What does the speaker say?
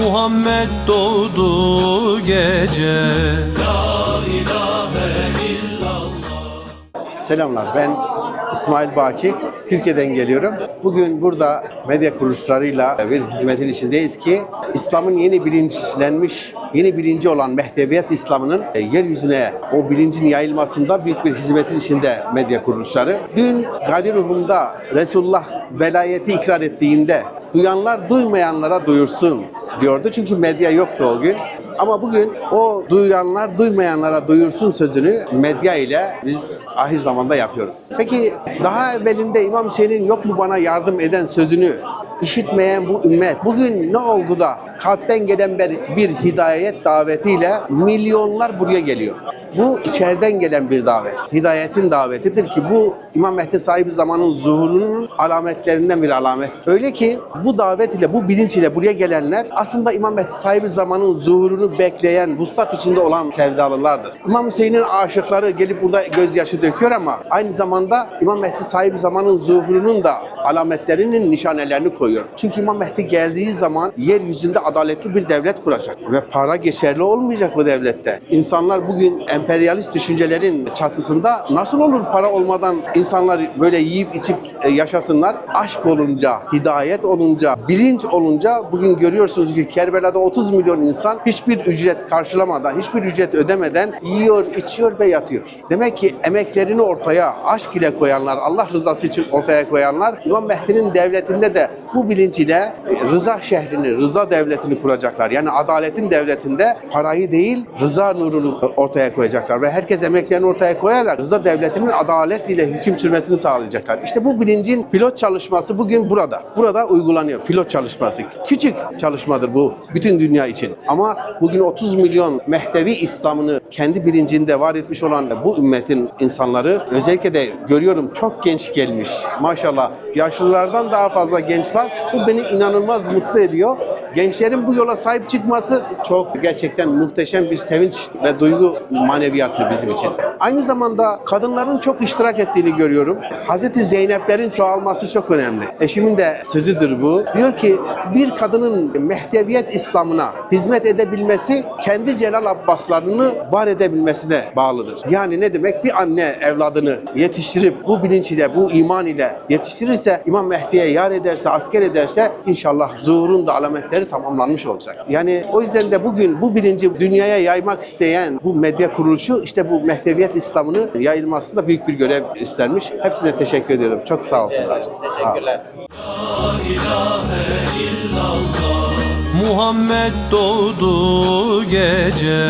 Muhammed doğdu gece Selamlar ben İsmail Baki. Türkiye'den geliyorum. Bugün burada medya kuruluşlarıyla bir hizmetin içindeyiz ki İslam'ın yeni bilinçlenmiş, yeni bilinci olan Mehdeviyet İslam'ının e, yeryüzüne o bilincin yayılmasında büyük bir hizmetin içinde medya kuruluşları. Dün Gadir Rum'da Resulullah velayeti ikrar ettiğinde duyanlar duymayanlara duyursun diyordu. Çünkü medya yoktu o gün. Ama bugün o duyanlar duymayanlara duyursun sözünü medya ile biz ahir zamanda yapıyoruz. Peki daha evvelinde İmam Hüseyin'in yok mu bana yardım eden sözünü işitmeyen bu ümmet. Bugün ne oldu da kalpten gelen bir, bir hidayet davetiyle milyonlar buraya geliyor. Bu içeriden gelen bir davet. Hidayetin davetidir ki bu İmam Mehdi sahibi zamanın zuhurunun alametlerinden bir alamet. Öyle ki bu davet ile, bu bilinç ile buraya gelenler aslında İmam Mehdi sahibi zamanın zuhurunu bekleyen, vuslat içinde olan sevdalılardır. İmam Hüseyin'in aşıkları gelip burada gözyaşı döküyor ama aynı zamanda İmam Mehdi sahibi zamanın zuhurunun da alametlerinin nişanelerini koyuyor. Çünkü İmam Mehdi geldiği zaman yeryüzünde adaletli bir devlet kuracak ve para geçerli olmayacak o devlette. İnsanlar bugün emperyalist düşüncelerin çatısında nasıl olur para olmadan insanlar böyle yiyip içip e, yaşasınlar? Aşk olunca, hidayet olunca, bilinç olunca bugün görüyorsunuz ki Kerbela'da 30 milyon insan hiçbir ücret karşılamadan, hiçbir ücret ödemeden yiyor, içiyor ve yatıyor. Demek ki emeklerini ortaya aşk ile koyanlar, Allah rızası için ortaya koyanlar İmam Mehdi'nin devletinde de bu bilinç ile rıza şehrini, rıza devletini kuracaklar. Yani adaletin devletinde parayı değil, rıza nurunu ortaya koyacaklar ve herkes emeklerini ortaya koyarak rıza devletinin adalet ile hüküm sürmesini sağlayacaklar. İşte bu bilincin pilot çalışması bugün burada. Burada uygulanıyor pilot çalışması. Küçük çalışmadır bu bütün dünya için. Ama bugün 30 milyon Mehdevi İslam'ını kendi bilincinde var etmiş olan bu ümmetin insanları özellikle de görüyorum çok genç gelmiş. Maşallah yaşlılardan daha fazla genç var. Bu beni inanılmaz mutlu ediyor. Gençlerin bu yola sahip çıkması çok gerçekten muhteşem bir sevinç ve duygu maneviyatı bizim için. Aynı zamanda kadınların çok iştirak ettiğini görüyorum. Hazreti Zeynep'lerin çoğalması çok önemli. Eşimin de sözüdür bu. Diyor ki bir kadının Mehdeviyet İslam'ına hizmet edebilmesi kendi Celal Abbaslarını var edebilmesine bağlıdır. Yani ne demek? Bir anne evladını yetiştirip bu bilinç ile, bu iman ile yetiştirirse, İmam Mehdi'ye yar ederse, asker ederse inşallah zuhurun da alametleri tamamlanmış olacak. Yani o yüzden de bugün bu bilinci dünyaya yaymak isteyen bu medya kuruluşu işte bu Mehdeviyet İslam'ını yayılmasında büyük bir görev üstlenmiş. Hepsine teşekkür ediyorum. Çok sağ olsunlar. Teşekkürler. Muhammed doğdu gece